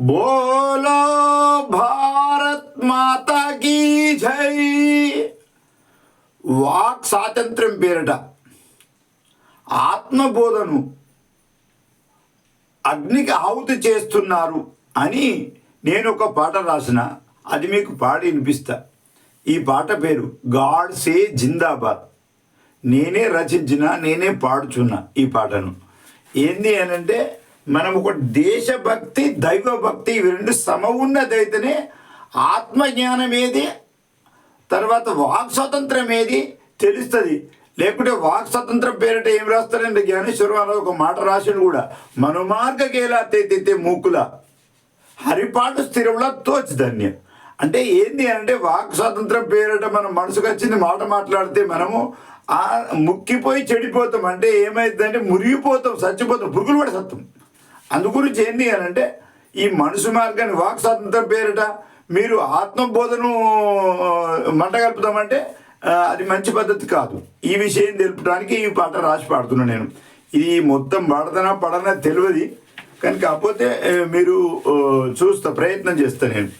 బోలో భారత్ మాతా కీ జై వాక్ స్వాతంత్ర్యం పేరిట ఆత్మబోధను అగ్నికి ఆహుతి చేస్తున్నారు అని నేను ఒక పాట రాసిన. అది మీకు పాడి వినిపిస్తా. ఈ పాట పేరు గాడ్ సే జిందాబాద్. నేనే రచించిన నేనే పాడుచున్నా ఈ పాటను. ఏంది అని అంటే మనం ఒక దేశభక్తి దైవభక్తి ఇవి రెండు సమవున్నదైతేనే ఆత్మజ్ఞానం ఏది తర్వాత వాక్ స్వాతంత్రం ఏది తెలుస్తుంది. లేకుంటే వాక్ స్వతంత్రం పేరిట ఏం రాస్తారంటే జ్ఞానేశ్వరరావు ఒక మాట రాసిండు కూడా. మనుమార్గకేలా తెత్తే మూకుల. హరిపాటు స్థిరంలో తోచి ధన్యం. అంటే ఏంది అంటే వాక్ స్వాతంత్రం పేరిట మన మనసుకు వచ్చింది మాట మాట్లాడితే మనము ఆ ముక్కిపోయి చెడిపోతాం. అంటే ఏమైందంటే మురిగిపోతాం చచ్చిపోతాం పురుగులు పడి సత్తాం. అందుగురించి ఏంటి అని అంటే ఈ మనసు మార్గాన్ని వాక్ స్వాతంత్రం పేరిట మీరు ఆత్మబోధను మంట కలుపుతామంటే అది మంచి పద్ధతి కాదు. ఈ విషయం తెలుపడానికి ఈ పాట రాసి పాడుతున్నా నేను. ఇది మొత్తం పడదనా పడనా తెలియదు. కానీ కాకపోతే మీరు చూస్తా ప్రయత్నం చేస్తా నేను.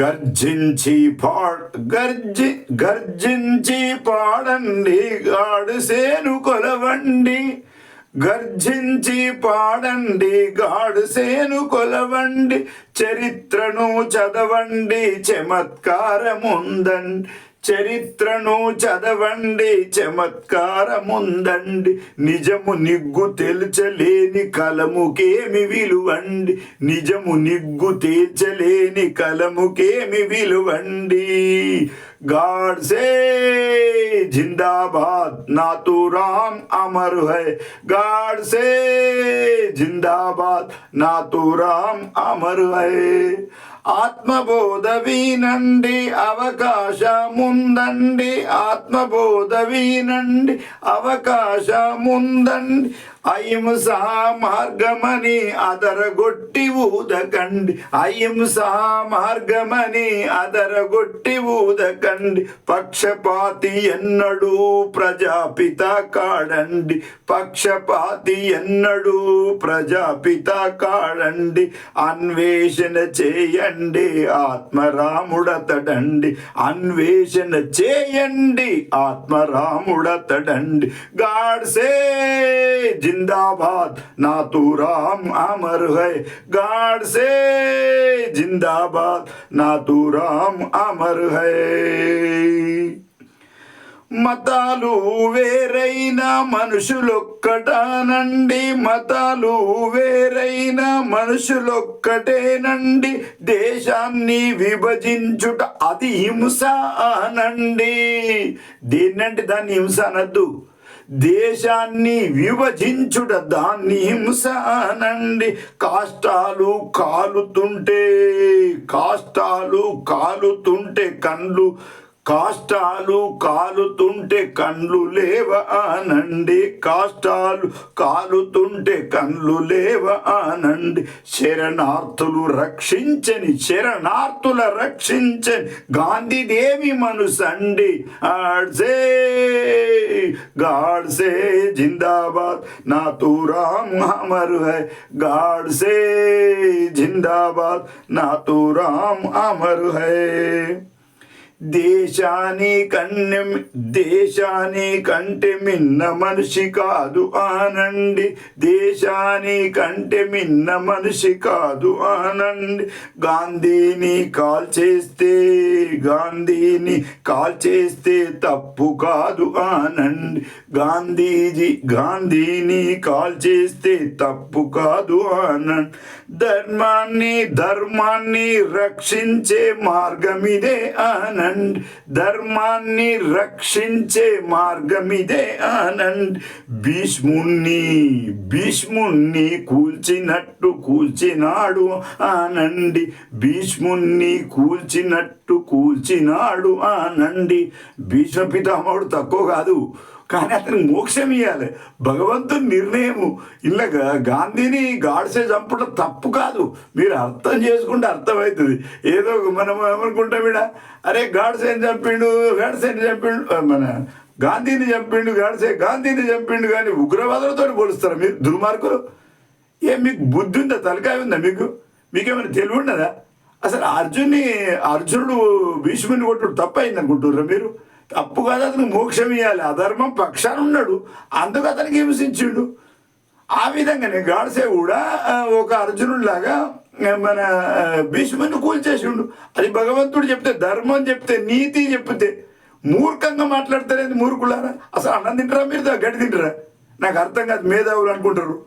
గర్జించి పాడ్ గర్జి గర్జించి పాడండి గాడు సేను కొలవండి. గర్జించి పాడండి గాడుసేను కొలవండి చరిత్రను చదవండి చమత్కారముందండి. చరిత్రను చదవండి చమత్కారముందండి. నిజము నిగ్గు తేల్చలేని కలముకేమి విలువండి. నిజము నిగ్గు తేల్చలేని కలముకేమి విలువండి. गाड से जिंदाबाद नातू राम अमर है गाड से जिंदाबाद नातू राम అమర్ హై ఆత్మబోధ వినండి అవకాశముందండి ఆత్మబోధ వినండి అవకాశముందండి అహింస మార్గమని అదరగొట్టి ఊదకండి. అహింస మార్గమని అదరగొట్టి ఊదకండి. పక్షపాతి ఎన్నడూ ప్రజాపిత కాడండి. పక్షపాతి ఎన్నడూ ప్రజాపిత కాడండి. అన్వేషణ చేయండి ఆత్మరాముడతడండి. అన్వేషణ చేయండి ఆత్మరాముడతడండి. గాడ్సే जिंदाबाद ना तू राम अमर है गाड से जिंदाबाद ना तू राम अमर है మతాలు వేరైన మనుషులొక్కటానండి మతాలు వేరైన మనుషులొక్కటేనండి దేశాన్ని విభజించుట అది హింస అనండి దేన్నంటే దాన్ని హింస అనద్దు దేశాన్ని విభజించుట దాన్ని హింసనండి కాష్టాలు కాలుతుంటే కాష్టాలు కాలుతుంటే కండ్లు కాష్టాలు కాలుతుంటే కండ్లు లేవ ఆనండి. కాష్టాలు కాలుతుంటే కండ్లు లేవ ఆనండి. శరణార్థులు రక్షించని శరణార్థుల రక్షించని గాంధీదేవి మనసండి. ఆడ్సే గాడ్సే జిందాబాద్ నా తూరామ్ అమరు హై గాడ్సే జిందాబాద్ నా తూరామ్ అమరు హై దేశాని కన్నె దేశాని కంటే మిన్న మనిషి కాదు ఆనండి. దేశాని కంటే మిన్న మనిషి కాదు ఆనండి. గాంధీని కాల్ చేస్తే గాంధీని కాల్ చేస్తే తప్పు కాదు ఆనండి గాంధీజీ గాంధీని కాల్ చేస్తే తప్పు కాదు ఆనంద్. ధర్మాన్ని ధర్మాన్ని రక్షించే మార్గమిదే ఆనంద్. ధర్మాన్ని రక్షించే మార్గమిదే ఆనంద్. భీష్ముణ్ణి భీష్ముణ్ణి కూల్చినట్టు కూల్చినాడు ఆనండి భీష్ముణ్ణి కూల్చినట్టు కూల్చినాడు అనండి భీష్మ పితామహుడు తక్కువ కాదు కానీ అతనికి మోక్షం ఇవ్వాలి భగవంతుని నిర్ణయము. ఇలా గాంధీని గాడ్సే చంపడం తప్పు కాదు. మీరు అర్థం చేసుకుంటే అర్థమవుతుంది. ఏదో మనం ఏమనుకుంటాం ఈడ? అరే గాడ్సేని చంపిండు? గాడ్సేని చంపిండు? మన గాంధీని చంపిండు గాడ్సే గాంధీని చంపిండు కానీ ఉగ్రవాదులతో పోలుస్తారు మీరు దుర్మార్గులు? ఏ మీకు బుద్ధి ఉందా? తలకాయ ఉందా మీకు? మీకేమైనా తెలివి ఉన్నదా? అసలు అర్జున్ని అర్జునుడు భీష్ముని కొట్టుడు తప్పు అయింది అనుకుంటుర్రా మీరు? తప్పు కాదు అతనికి మోక్షం ఇవ్వాలి అధర్మం పక్షాన ఉన్నాడు. అందుకు అతనికి హింసించిండు. ఆ విధంగానే గాడ్సే కూడా ఒక అర్జునుడిలాగా మన భీష్ముని కూల్చేసిండు. అది భగవంతుడు చెప్తే ధర్మం చెప్తే నీతి చెప్తే మూర్ఖంగా మాట్లాడతారేంది మూర్ఖులారా? అసలు అన్నం తింటారా మీరు? గడి తింటారా? నాకు అర్థం కాదు మేధావులు అనుకుంటారు.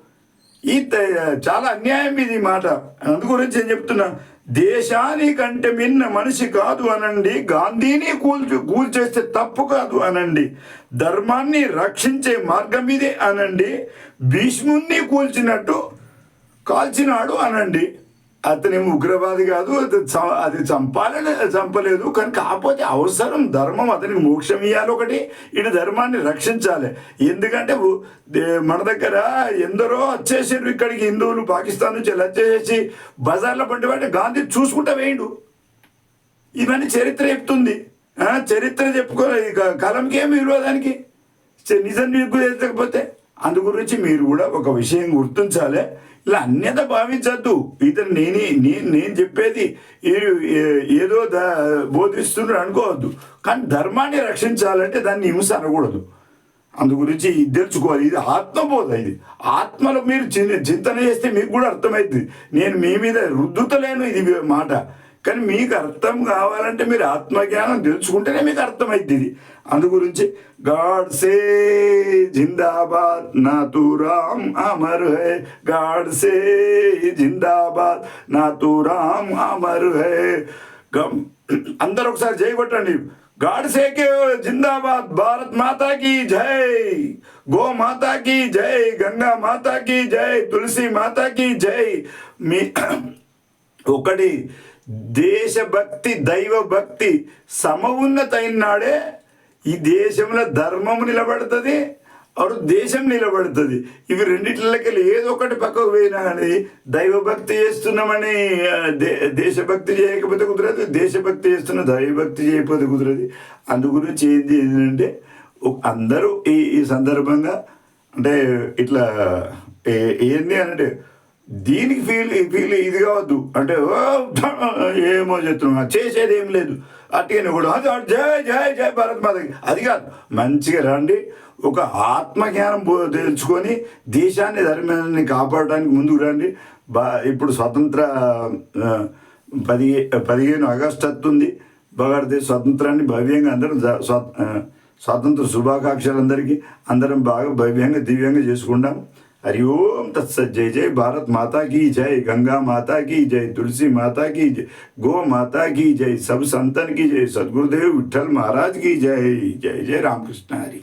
ఈ త- చాలా అన్యాయం ఇది మాట. అందు గురించి నేను చెప్తున్నా. దేశానికంటే మిన్న మనిషి కాదు అనండి. గాంధీని కూల్చు కూల్చేస్తే తప్పు కాదు అనండి. ధర్మాన్ని రక్షించే మార్గం ఇదే అనండి. భీష్ముణ్ణి కూల్చినట్టు కాల్చినాడు అనండి. అతని ఉగ్రవాది కాదు అది చ- అది చంపాలని చంపలేదు. కానీ కాకపోతే అవసరం ధర్మం అతనికి మోక్షం ఇవ్వాలి ఒకటి. ఇటు ధర్మాన్ని రక్షించాలి. ఎందుకంటే మన దగ్గర ఎందరో వచ్చేసారు ఇక్కడికి హిందువులు పాకిస్తాన్ నుంచి ఇలా వచ్చేసి బజార్లో పండి వాటి గాంధీ చూసుకుంటా వేయండు. ఇవన్నీ చరిత్ర చెప్తుంది. చరిత్ర చెప్పుకో ఇక కలంకి ఏమి విలువ దానికి? నిజం మీకు తెలియకపోతే. అందు గురించి మీరు కూడా ఒక విషయం గుర్తించాలి. ఇలా అన్యత భావించద్దు. ఇతను నేనే నేను నేను చెప్పేది ఏ- ఏదో దా బోధిస్తున్నారు అనుకోవద్దు. కానీ ధర్మాన్ని రక్షించాలంటే దాన్ని హింస అనకూడదు. అందు గురించి ఇది తెలుసుకోవాలి. ఇది ఆత్మబోధ ఇది. ఆత్మలో మీరు చింతన చేస్తే మీకు కూడా అర్థమవుతుంది నేను మీ మీద రుద్దుతలేను ఇది మాట. కానీ మీకు అర్థం కావాలంటే మీరు ఆత్మజ్ఞానం తెలుసుకుంటేనే మీకు అర్థమైద్ది అందు గురించి గాడ్ సే జిందాబాద్ నాతూ రామ్ అమర్ హై. గాడ్ సే జిందాబాద్ నాతూ రామ్ అమర్ హై. అందరు ఒకసారి చేయగొట్టండి గాడ్ సేకే జిందాబాద్ భారత్ మాతాకి జై. గో మాతాకి జై గంగా మాతా కి జై తులసి మాతాకి జై. మీ ఒకటి దేశభక్తి దైవ భక్తి సమవున్నతైన నాడే ఈ దేశంలో ధర్మం నిలబడుతుంది అప్పుడు దేశం నిలబడుతుంది. ఇవి రెండిట్లకెళ్ళి ఏదో ఒకటి పక్కకు పోయినా కానీ దైవభక్తి చేస్తున్నామని దే దేశభక్తి చేయకపోతే కుదరదు దేశభక్తి చేస్తున్న దైవభక్తి చేయకపోతే కుదరదు. అందు గురించి ఏంది ఏంటంటే అందరూ ఈ ఈ సందర్భంగా అంటే ఇట్లా ఏంది అంటే దీనికి ఫీల్ ఫీల్ ఇది కావద్దు. అంటే "ఓ, ఏమో చెప్తున్నా చేసేది ఏం లేదు. అట్టిగానే కూడా అది జై జై జై భారత్ మాతకి అది కాదు. మంచిగా రండి. ఒక ఆత్మజ్ఞానం తెలుసుకొని దేశాన్ని ధర్మాన్ని కాపాడడానికి ముందుకు రండి. బా ఇప్పుడు స్వతంత్ర పది పదిహేను ఆగస్టు వస్తుంది భారతదేశ స్వతంత్రాన్ని భవ్యంగా అందరం స్వతంత్ర శుభాకాంక్షలు అందరికీ అందరం బాగా భవ్యంగా దివ్యంగా చేసుకుంటాం हरि ओम तत्सत, जय जय भारत माता की जय, गंगा माता की जय, तुलसी माता की जय, गो माता की जय, सब संतन की जय, सदगुरुदेव विठल महाराज की जय जय जय रामकृष्ण हरि।